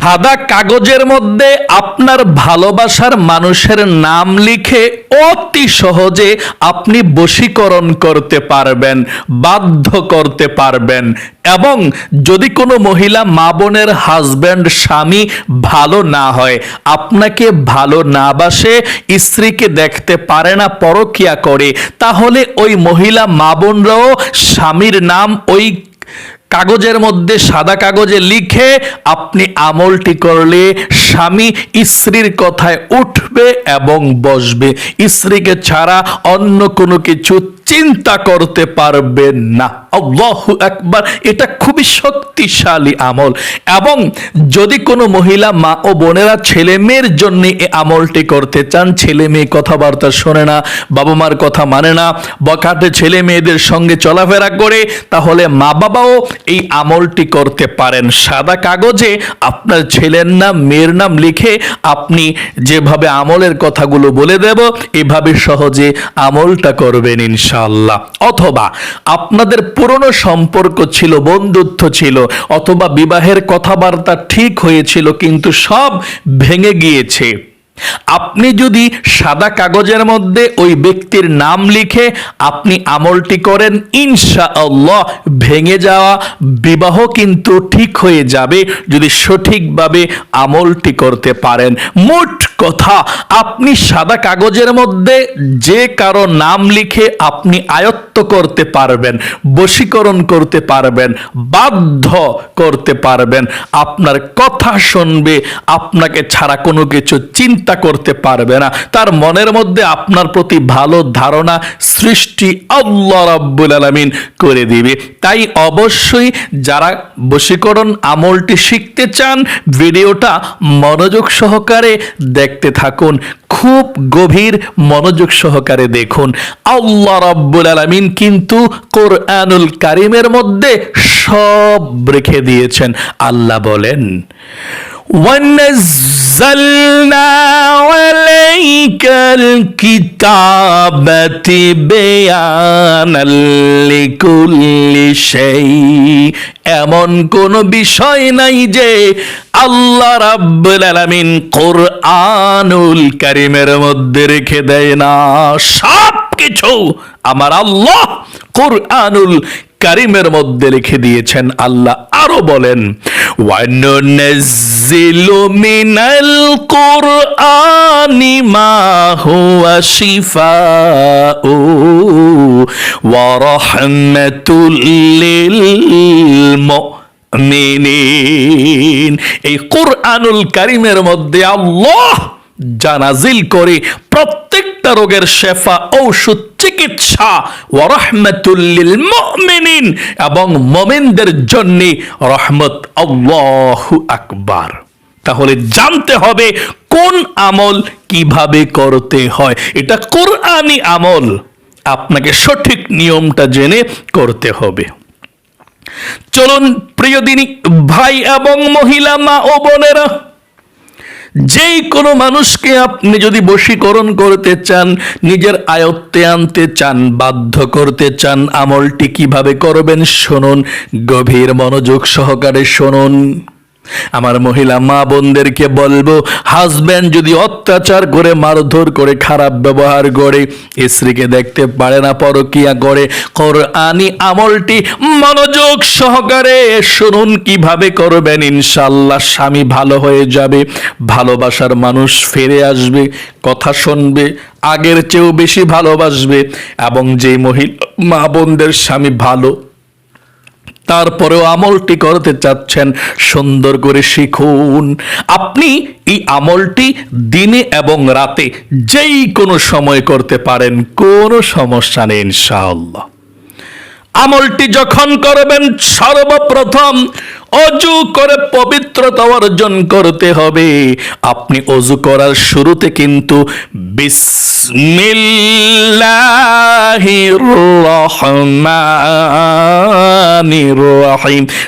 সাদা কাগজের মধ্যে আপনার ভালোবাসার মানুষের নাম লিখে অতি সহজে আপনি বশীকরণ করতে পারবেন, বাধ্য করতে পারবেন। এবং যদি কোনো মহিলা মা বোনের হাজব্যান্ড স্বামী ভালো না হয়, আপনাকে ভালো না বাসে স্ত্রীকে দেখতে পারে না, পরকিয়া করে, তাহলে ওই মহিলা মা বোনরাও স্বামীর নাম ওই কাগজের মধ্যে সাদা কাগজে লিখে আপনি আমলটি করলে স্বামী স্ত্রীর কথায় উঠবে এবং বসবে। স্ত্রীকে ছাড়া অন্য কোনো কিছু চিন্তা করতে পারবেন না। আল্লাহু একবার এটা খুবই শক্তিশালী আমল। এবং যদি কোনো মহিলা মা ও বোনেরা ছেলে মেয়ের জন্য এই আমলটি করতে চান, ছেলে মেয়ে কথাবার্তা শোনে না, বাবা মার কথা মানে না বকাটে ছেলে মেয়েদের সঙ্গে চলাফেরা করে, তাহলে মা বাবাও এই আমলটি করতে পারেন। সাদা কাগজে আপনার ছেলের নাম, মেয়ের নাম লিখে আপনি যেভাবে আমলের কথাগুলো বলে দেব, এভাবে সহজে আমলটা করবেন ইনশাআল্লাহ। অথবা আপনাদের পুরনো সম্পর্ক ছিল, বন্ধুত্ব ছিল, অথবা বিবাহের কথাবার্তা ঠিক হয়েছিল, কিন্তু সব ভেঙে গিয়েছে। আপনি যদি সাদা কাগজের মধ্যে ওই ব্যক্তির নাম লিখে আপনি আমলটি করেন ইনশা আল্লাহ ভেঙে যাওয়া বিবাহ কিন্তু ঠিক হয়ে যাবে যদি সঠিকভাবে আমলটি করতে পারেন। মোট কথা, আপনি সাদা কাগজের মধ্যে যে কারও নাম লিখে আপনি আয়ত্ত করতে পারবেন, বশীকরণ করতে পারবেন, বাধ্য করতে পারবেন, আপনার কথা শুনবে, আপনাকে ছাড়া কোনো কিছু চিন্তা করতে পারবে না। তার মনের মধ্যে আপনার প্রতি ভালো ধারণা সৃষ্টি আল্লাহ রাব্বুল আলামিন করে দিবে। তাই অবশ্যই যারা বশীকরণ আমলটি শিখতে চান, ভিডিওটা মনোযোগ সহকারে দেখতে থাকুন। খুব গভীর মনোযোগ সহকারে দেখুন। আল্লাহ রাব্বুল আলামিন কিন্তু কোরআনুল কারিমের মধ্যে সব রেখে দিয়েছেন। আল্লাহ বলেন ونزلنا عليك الكتاب بيانا لكل شيء এমন কোন বিষয় নাই যে আল্লাহ রাব্বুল আলামিন কোরআনুল কারিমের মধ্যে রেখে দেয় না সব কিছু আমার আল্লাহ কোরআনুল কারিমের মধ্যে রেখে দিয়েছেন আল্লাহ আরো বলেন ওয়ানুনাজ্জিলু মিনাল কুরআনি মা হুয়া শিফাউ ওয়া রাহমাতুল লিল মুমিনিন। এই কোরআনুল কারিমের মধ্যে আল্লাহ জানাজিল করে প্রত্যেকটা রোগের শেফা, ঔষধ, চিকিৎসা ওয়ারহমাতুল্লিল মুমিনিন এবং মুমিনদের জন্য রহমত আল্লাহু আকবার। তাহলে জানতে হবে কোন আমল কীভাবে করতে হয়। এটা কোরআনি আমল। আপনাকে সঠিক নিয়মটা জেনে করতে হবে। চলুন প্রিয় দিনী, ভাই এবং মহিলা, মা ও বোনেরা যেই কোনো মানুষকে আপনি যদি বশীকরণ করতে চান, নিজের আয়ত্তে আনতে চান, বাধ্য করতে চান, আমলটি কীভাবে করবেন, শুনুন, গভীর মনোযোগ সহকারে শুনুন। আমার মহিলা মা বোনদেরকে বলব হাজব্যান্ড যদি অত্যাচার করে, মারধর করে, খারাপ ব্যবহার করে স্ত্রীকে দেখতে পারে না, পরকিয়া করে কোরআনি আমলটি মনোযোগ সহকারে শুনুন, কীভাবে করবেন? ইনশাল্লাহ স্বামী ভালো হয়ে যাবে, ভালোবাসার মানুষ ফিরে আসবে, কথা শুনবে, আগের চেয়েও বেশি ভালোবাসবে, এবং যে মহিলা মা বোনদের স্বামী ভালো তারপরেও আমলটি করতে চাচ্ছেন। সুন্দর করে শিখুন। আপনি এই আমলটি দিনে এবং রাতে যেই কোনো সময় করতে পারেন, কোনো সমস্যা নেই ইনশাআল্লাহ। আমলটি যখন করবেন, সর্বপ্রথম অজু করে পবিত্রতা অর্জন করতে হবে। আপনি অজু করার শুরুতে কিন্তু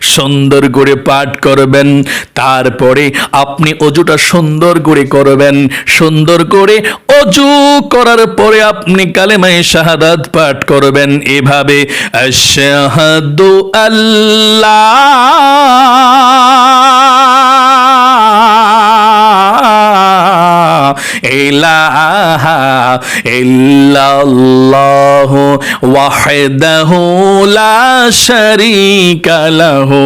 সুন্দর করে পাঠ করবেন। তারপরে আপনি অজুটা সুন্দর করে করবেন। সুন্দর করে অজু করার পরে আপনি কালে কালেমায় শাহাদাত পাঠ করবেন। এভাবে আল্লাহ ইলাহা ইল্লাল্লাহ ওয়াহদাহু লা শারীকা লাহু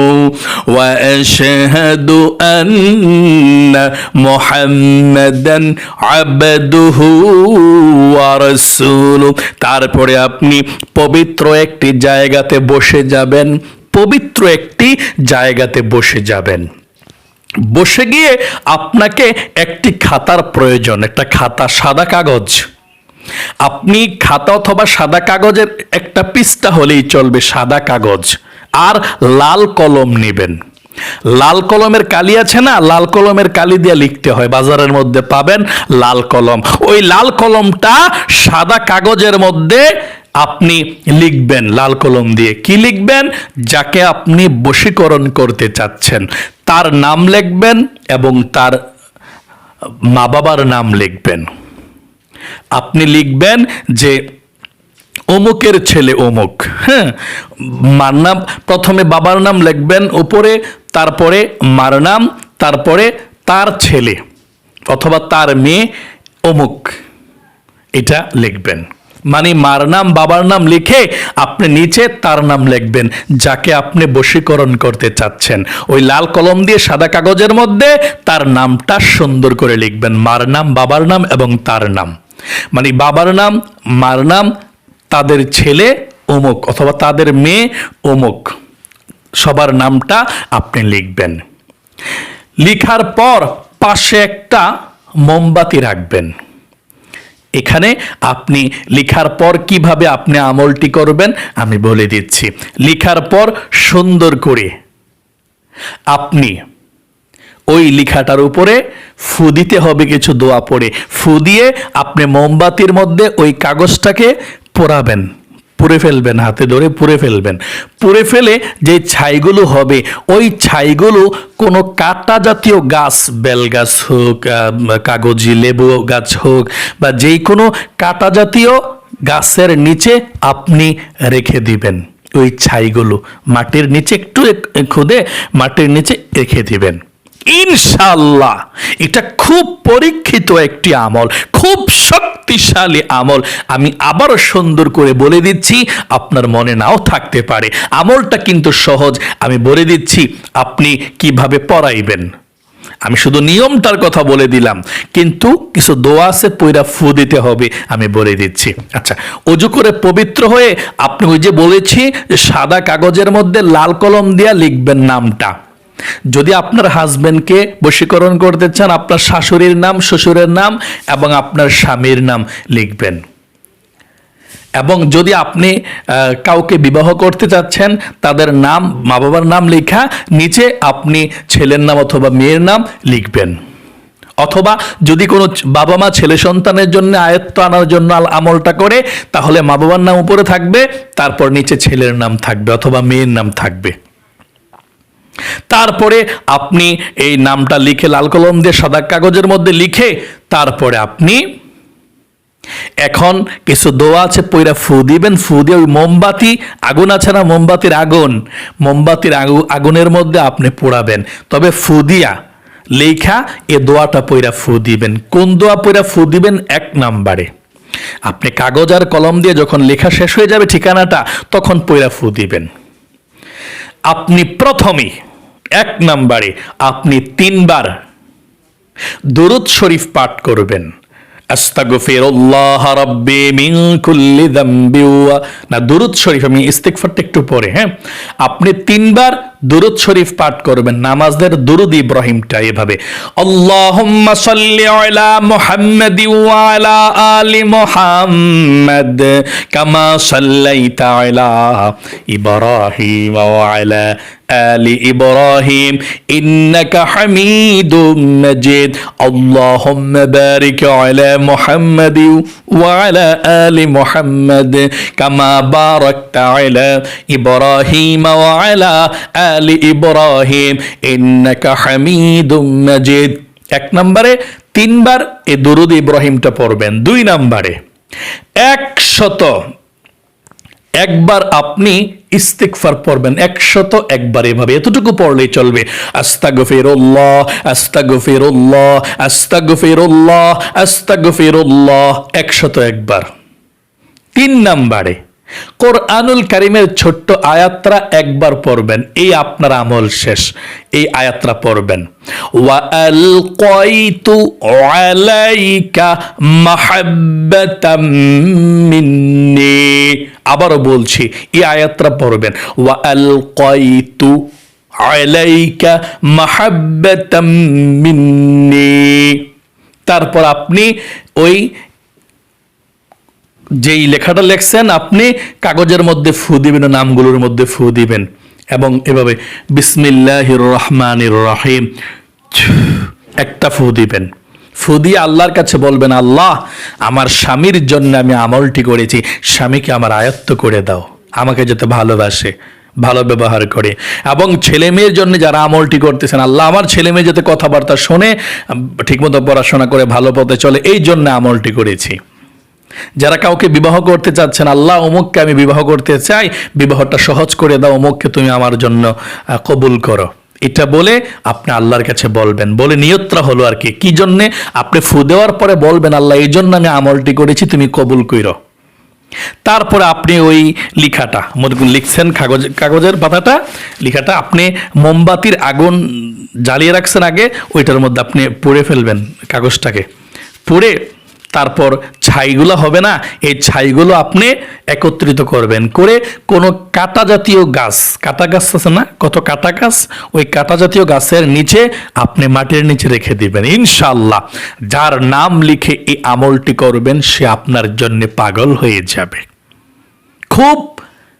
ওয়া আশহাদু আন্না মুহাম্মাদান আবদুহু ওয়া রাসূলুহু। তারপরে আপনি পবিত্র একটি জায়গাতে বসে যাবেন। পবিত্র একটি জায়গাতে বসে যাবেন। বসে গিয়ে আপনাকে একটি খাতার প্রয়োজন, একটা খাতা, সাদা কাগজ। আপনি খাতা অথবা সাদা কাগজের একটা পৃষ্ঠা হলেই চলবে সাদা কাগজ, আর লাল কলম নেবেন। লাল কলমের কালি আছে না, লাল কলমের কালি দিয়ে লিখতে হয়, বাজারের মধ্যে পাবেন লাল কলম। ওই লাল কলমটা সাদা কাগজের মধ্যে আপনি লিখবেন লাল কলম দিয়ে। কি লিখবেন? যাকে আপনি বশীকরণ করতে চাচ্ছেন। তার নাম লিখবেন এবং তার মা বাবার নাম লিখবেন। আপনি লিখবেন যে, অমুকের ছেলে অমুক। হ্যাঁ মার নাম, প্রথমে বাবার নাম লিখবেন উপরে, তারপরে মার নাম, তারপরে তার ছেলে অথবা তার মেয়ে অমুক। এটা লিখবেন। মানে মার নাম, বাবার নাম লিখে আপনি নিচে তার নাম লিখবেন, যাকে আপনি বশীকরণ করতে চাচ্ছেন। ওই লাল কলম দিয়ে সাদা কাগজের মধ্যে তার নামটা সুন্দর করে লিখবেন, মার নাম, বাবার নাম এবং তার নাম। মানে বাবার নাম, মার নাম, তাদের ছেলে, অমুক, অথবা তাদের মেয়ে, অমুক। সবার নামটা আপনি লিখবেন। লিখার পর পাশে একটা মোমবাতি রাখবেন। এখানে আপনি লিখার পর কীভাবে আপনি আমলটি করবেন আমি বলে দিচ্ছি। লিখার পর সুন্দর করে আপনি ওই লিখাটার উপরে ফু দিতে হবে কিছু দোয়া পড়ে। ফু দিয়ে আপনি মোমবাতির মধ্যে ওই কাগজটাকে পোড়াবেন। পুড়ে ফেলবেন, হাতে ধরে পুড়ে ফেলবেন। পুড়ে ফেলে যে ছাইগুলো হবে, ওই ছাইগুলো কোনো কাটা জাতীয় গাছ, বেল গাছ হোক কাগজি, লেবু গাছ হোক, বা যেই কোনো কাটা জাতীয় গাছের নিচে আপনি রেখে দিবেন। ওই ছাইগুলো মাটির নিচে একটু খুদে মাটির নিচে রেখে দিবেন। ইনশাল্লাহ এটা খুব পরীক্ষিত একটি আমল, খুব শক্তিশালী আমল। আমি আবারও সুন্দর করে বলে দিচ্ছি, আপনার মনে নাও থাকতে পারে। আমলটা কিন্তু সহজ। আমি বলে দিচ্ছি, আপনি কীভাবে পড়াইবেন? আমি শুধু নিয়মটার কথা বলে দিলাম, কিন্তু কিছু দোয়া আছে পয়রা ফু দিতে হবে, আমি বলে দিচ্ছি। আচ্ছা অজু করে পবিত্র হয়ে, আপনি ওই যে বলেছি, সাদা কাগজের মধ্যে লাল কলম দিয়া লিখবেন নামটা। যদি আপনার হাজবেন্ডকে বশীকরণ করতে চান, আপনার শাশুড়ির নাম, শ্বশুরের নাম এবং আপনার স্বামীর নাম লিখবেন। এবং যদি আপনি কাউকে বিবাহ করতে চাচ্ছেন, তাদের নাম মা বাবার নাম লেখা, নিচে আপনি ছেলের নাম অথবা মেয়ের নাম লিখবেন। অথবা যদি কোনো বাবা মা ছেলে সন্তানের জন্য আয়ত্ত আনার জন্য আমলটা করে, তাহলে মা বাবার নাম উপরে থাকবে, তারপর নিচে ছেলের নাম থাকবে অথবা মেয়ের নাম থাকবে। তারপরে আপনি এই নামটা লিখে লাল কলম দিয়ে সাদা কাগজের মধ্যে লিখে তারপরে আপনি এখন কিছু দোয়া আছে, পইরা ফু দিবেন, ফু দিয়ে ওই মোমবাতি, আগুন আছে না? মোমবাতির আগুন। মোমবাতির আগু- আগুনের মধ্যে আপনি পোড়াবেন। তবে ফু দিয়া লেখা এ দোয়াটা পইরা ফু দিবেন। কোন দোয়া পইরা ফু দিবেন? এক নাম্বারে। আপনি কাগজ আর কলম দিয়ে যখন লেখা শেষ হয়ে যাবে ঠিকানাটা, তখন পইরা ফু দিবেন। আপনি প্রথমে এক নাম্বারে আপনি তিনবার দুরুদ শরীফ পাঠ করবেন। না, দুরুদ শরীফ, আমি ইস্তেকফারটা একটু পরে হ্যাঁ? আপনি তিনবার দুরুদ শরীফ পাঠ করবেন নামাজের দুরুদ ইব্রাহিমটা এভাবে আল্লাহুম্মা সাল্লি আলা মুহাম্মাদ ওয়া আলা আলি মুহাম্মাদ কামা সাল্লাইতা আলা ইব্রাহিম ওয়া আলা آل إبراهيم إنك حميد مجيد اللهم بارك على محمد وعلى آل محمد كما باركت على إبراهيم وعلى آل আলি ইব্রাহিম, ইন্নাকা হামিদুম মাজিদ। এক নম্বরে, তিনবার এ দুরুদ ইব্রাহিমটা পড়বেন। দুই নম্বরে, একশত, একবার আপনি ইস্তিকফার পড়বেন। একশত একবার এভাবে। এতটুকু পড়লেই চলবে। আস্তাগফিরুল্লাহ আস্তাগফিরুল্লাহ আস্তাগফিরুল্লাহ আস্তাগফিরুল্লাহ। একশত একবার। তিন নম্বরে কোরআনুল কারিমের ছোট্ট আয়াত্রা একবার পড়বেন। এই আপনার আমল শেষ। এই আয়াত্রা পড়বেন। আবারও বলছি, এই আয়াত্রা পড়বেন। তারপর আপনি ওই যেই লেখাটা লেখছেন, আপনি কাগজের মধ্যে ফু দিবেন নামগুলোর মধ্যে ফু দিবেন। এবং এভাবে বিসমিল্লাহ রহমানির রহিম একটা ফু দিবেন। ফু দিয়ে আল্লাহর কাছে বলবেন, আল্লাহ, আমার স্বামীর জন্য আমি আমলটি করেছি। স্বামীকে আমার আয়ত্ত করে দাও। আমাকে যাতে ভালোবাসে, ভালো ব্যবহার করে। এবং ছেলে মেয়ের জন্য যারা আমলটি করতেছেন, আল্লাহ আমার ছেলে মেয়ে যাতে কথাবার্তা শোনে, ঠিকমতো পড়াশোনা করে, ভালো পথে চলে, এই জন্য আমলটি করেছি। যারা কাউকে বিবাহ করতে চাচ্ছেন, আল্লাহ অমুককে আমি বিবাহ করতে চাই, বিবাহটা সহজ করে দাও, অমুককে তুমি আমার জন্য কবুল করো। এটা বলে আপনি আল্লাহর কাছে বলবেন। বলে নিয়ত্রা হলো আর কি কি জন্যে? আপনি ফু দেওয়ার পরে বলবেন, আল্লাহ, এই জন্য আমি আমলটি করেছি, তুমি কবুল কইরো। তারপরে আপনি ওই লিখাটা লিখছেন কাগজ, কাগজের পাতাটা, লিখাটা আপনি মোমবাতির আগুন জ্বালিয়ে রাখছেন আগে, ওইটার মধ্যে আপনি পড়ে ফেলবেন কাগজটাকে। পুড়ে তারপর ছাইগুলো হবে না, এই ছাইগুলো আপনি একত্রিত করবেন। করে কোনো কাটা জাতীয় গাছ, কাটা গাছ আছে না? কত কাটা গাছ? ওই কাটা জাতীয় গাছের নিচে আপনি মাটির নিচে রেখে দিবেন ইনশাল্লাহ যার নাম লিখে এই আমলটি করবেন, সে আপনার জন্য পাগল হয়ে যাবে। খুব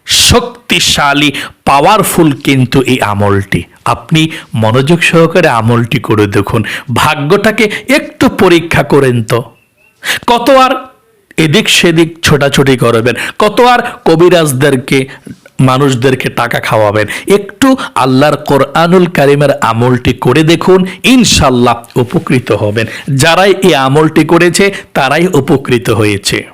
শক্তিশালী পাওয়ারফুল কিন্তু এই আমলটি। আপনি মনোযোগ সহকারে আমলটি করে দেখুন। ভাগ্যটাকে একটু পরীক্ষা করেন তো। কত আর এদিক সেদিক ছোটাছুটি করবেন? কত আর কবিরাজদেরকে, মানুষদেরকে টাকা খাওয়াবেন? একটু আল্লাহর কোরআনুল কারিমের আমলটি করে দেখুন, ইনশাল্লাহ উপকৃত হবেন। যারাই এই আমলটি করেছে, তারাই উপকৃত হয়েছে।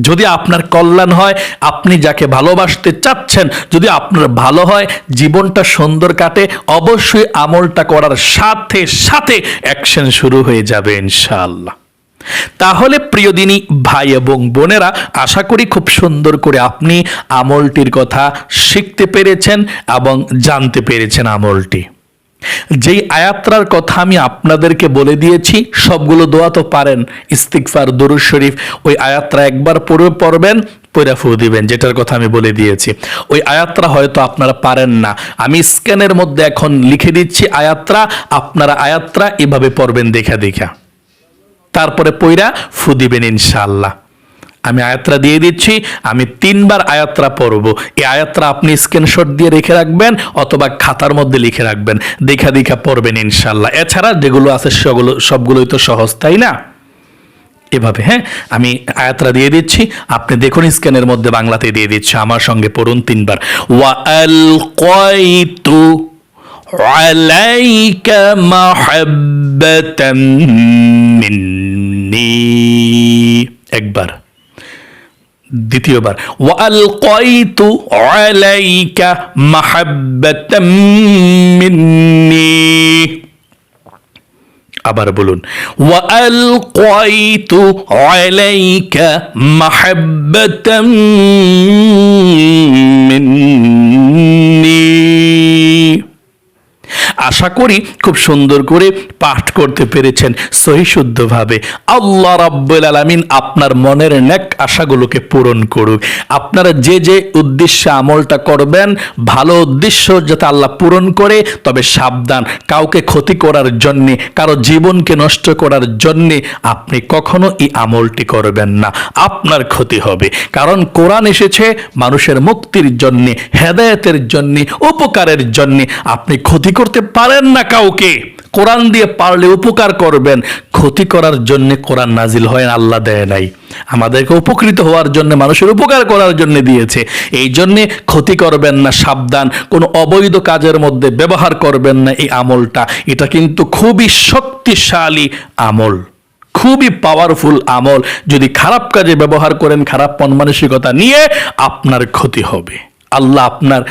যদি আপনার কল্যাণ হয়, আপনি যাকে ভালোবাসতে চাচ্ছেন, যদি আপনার ভালো হয়, জীবনটা সুন্দর কাটে, অবশ্যই আমলটা করার সাথে সাথে অ্যাকশন শুরু হয়ে যাবে ইনশাআল্লাহ তাহলে প্রিয়দিনী ভাই এবং বোনেরা, আশা করি খুব সুন্দর করে আপনি আমলটির কথা শিখতে পেরেছেন এবং জানতে পেরেছেন আমলটি। যেই আয়াত্রার কথা আমি আপনাদেরকে বলে দিয়েছি, সবগুলো দোয়া তো পারেন ইস্তিকফার দরুদ শরীফ, ওই আয়াত্রা একবার পড়ে পড়বেন পয়রা ফু দিবেন, যেটার কথা আমি বলে দিয়েছি। ওই আয়াত্রা হয়তো আপনারা পারেন না। আমি স্ক্যানের মধ্যে এখন লিখে দিচ্ছি আয়াত্রা, আপনারা আয়াত্রা এভাবে পড়বেন দেখা দেখা। তারপরে পইরা ফু দিবেন ইনশাআল্লাহ। আমি আয়াত্রা দিয়ে দিচ্ছি, আমি তিনবার আয়াত্রা পড়ব। এই আয়াত্রা আপনি স্ক্রিনশট দিয়ে রেখে রাখবেন অথবা খাতার মধ্যে লিখে রাখবেন। দেখা দেখা পড়বেন ইনশাআল্লাহ। এছাড়া যেগুলো আছে সেগুলো, সবগুলোই তো সহজ, তাই না? এভাবে হ্যাঁ? আমি আয়াতরা দিয়ে দিচ্ছি, আপনি দেখুন স্ক্যানের মধ্যে বাংলাতে দিয়ে দিচ্ছি। আমার সঙ্গে পড়ুন তিনবার। ওয়া আল কয়তু عليك محبة مني একবার দ্বিতীয়বার ওয়ালকাইতু আলাইকা মাহাব্বাতাম মিন্নি আবার বলুন ওয়ালকাইতু আলাইকা মাহাব্বাতাম মিন্নি আশা করি খুব সুন্দর করে পাঠ করতে পেরেছেন সহিশুদ্ধভাবে আল্লাহ রাব্বুল আলামিন আপনার মনের নেক আশাগুলোকে পূরণ করুক। আপনারা যে যে উদ্দেশ্যে আমলটা করবেন, ভালো উদ্দেশ্য যাতে আল্লাহ পূরণ করে, তবে সাবধান। কাউকে ক্ষতি করার জন্যে, কারও জীবনকে নষ্ট করার জন্যে আপনি কখনো এই আমলটি করবেন না। আপনার ক্ষতি হবে। কারণ কোরআন এসেছে মানুষের মুক্তির জন্যে, হেদায়েতের জন্যে, উপকারের জন্যে। আপনি ক্ষতি করতে পারেন না কাউকে, কোরআন দিয়ে পারলে উপকার করবেন। ক্ষতি করার জন্য কোরআন নাজিল হয় আল্লাহ দেয় নাই। আমাদেরকে উপকৃত হওয়ার জন্য, মানুষের উপকার করার জন্য দিয়েছে। এই জন্যে ক্ষতি করবেন না, সাবধান। কোনো অবৈধ কাজের মধ্যে ব্যবহার করবেন না এই আমলটা। এটা কিন্তু খুবই শক্তিশালী আমল। খুবই পাওয়ারফুল আমল। যদি খারাপ কাজে ব্যবহার করেন, খারাপ মন মানসিকতা নিয়ে আপনার ক্ষতি হবে। আল্লাহ আপনার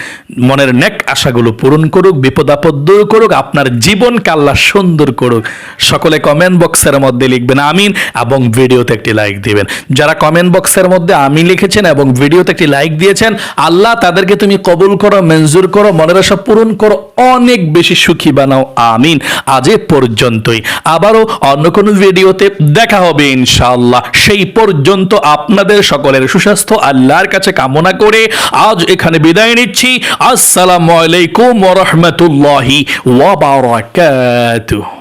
মনের নেক আশাগুলো পূরণ করুক বিপদ আপদ দূর করুক, আপনার জীবনকে আল্লাহ সুন্দর করুক। সকলে কমেন্ট বক্সের মধ্যে লিখবেন আমিন এবং ভিডিওতে একটি লাইক দিবেন। যারা কমেন্ট বক্সের মধ্যে আমি লিখেছেন এবং ভিডিওতে একটি লাইক দিয়েছেন, আল্লাহ তাদেরকে তুমি কবুল করো, মঞ্জুর করো, মনের আশা পূরণ করো, অনেক বেশি সুখী বানাও, আমিন। আজ এ পর্যন্তই। আবারও অন্য কোনো ভিডিওতে দেখা হবে ইনশাআল্লাহ। সেই পর্যন্ত আপনাদের সকলের সুস্বাস্থ্য, আল্লাহর কাছে কামনা করে আজ এখানে বিদায় নিচ্ছি। আসসালামু আলাইকুম ওয়া রাহমাতুল্লাহি ওয়া বারাকাতুহু।